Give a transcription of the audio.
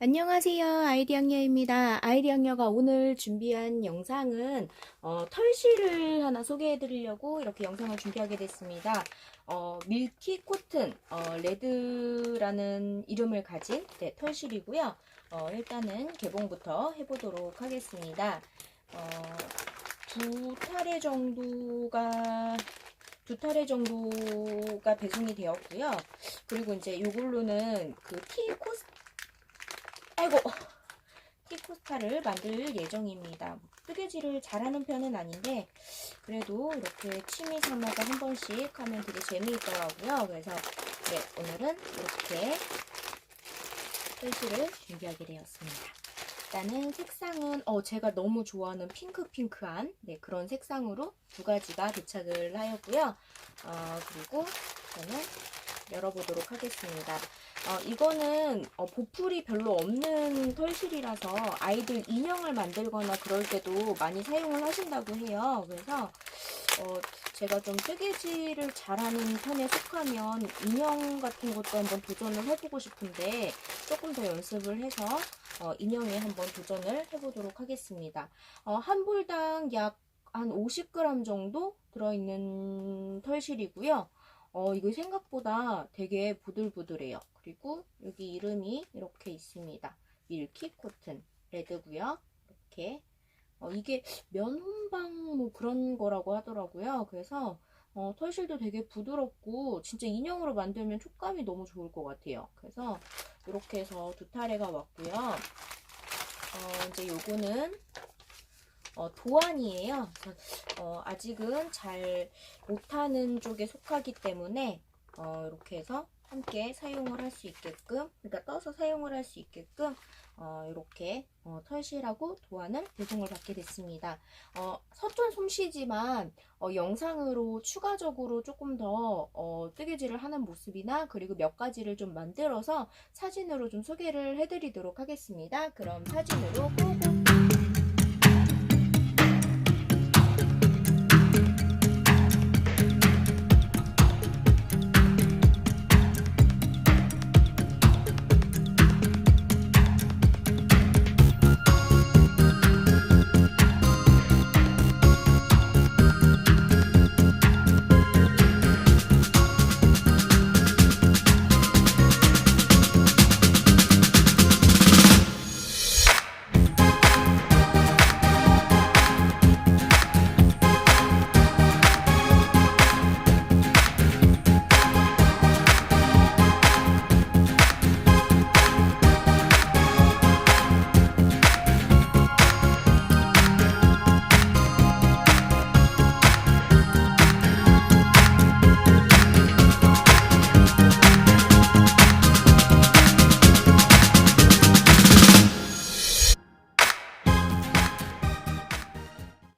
안녕하세요. 아이디 양녀입니다. 아이디 양녀가 오늘 준비한 영상은 어, 털실을 하나 소개해 드리려고 이렇게 영상을 준비하게 됐습니다. 어, 밀키 코튼 어, 레드라는 이름을 가진 네, 털실이고요. 어, 일단은 개봉부터 해보도록 하겠습니다. 어, 두 차례 정도가 두 차례 정도가 배송이 되었고요. 그리고 이제 이걸로는 그 티 코스 아이고 티코스타를 만들 예정입니다. 뜨개질을 잘하는 편은 아닌데 그래도 이렇게 취미 삼아서 한 번씩 하면 되게 재미있더라고요. 그래서 네 오늘은 이렇게 뜰실을 준비하게 되었습니다. 일단은 색상은 어 제가 너무 좋아하는 핑크핑크한 네 그런 색상으로 두 가지가 도착을 하였고요. 어 그리고 저는 열어보도록 하겠습니다. 어, 이거는 어, 보풀이 별로 없는 털실이라서 아이들 인형을 만들거나 그럴 때도 많이 사용을 하신다고 해요. 그래서 어, 제가 좀 뜨개질을 잘하는 편에 속하면 인형 같은 것도 한번 도전을 해보고 싶은데 조금 더 연습을 해서 어, 인형에 한번 도전을 해보도록 하겠습니다. 어, 한 볼당 약 한 50g 정도 들어있는 털실이고요. 어, 이거 생각보다 되게 부들부들해요. 그리고 여기 이름이 이렇게 있습니다. 밀키 코튼 레드고요. 이렇게 어, 이게 면혼방 뭐 그런 거라고 하더라고요. 그래서 어, 털실도 되게 부드럽고 진짜 인형으로 만들면 촉감이 너무 좋을 것 같아요. 그래서 이렇게 해서 두 타래가 왔고요. 어, 이제 요거는 어, 도안이에요. 어, 아직은 잘 못하는 쪽에 속하기 때문에 어, 이렇게 해서 함께 사용을 할 수 있게끔 그러니까 떠서 사용을 할 수 있게끔 어, 이렇게 어, 털실하고 도안을 배송을 받게 됐습니다. 어, 서툰 솜씨지만 어, 영상으로 추가적으로 조금 더 어, 뜨개질을 하는 모습이나 그리고 몇 가지를 좀 만들어서 사진으로 좀 소개를 해드리도록 하겠습니다. 그럼 사진으로 고고!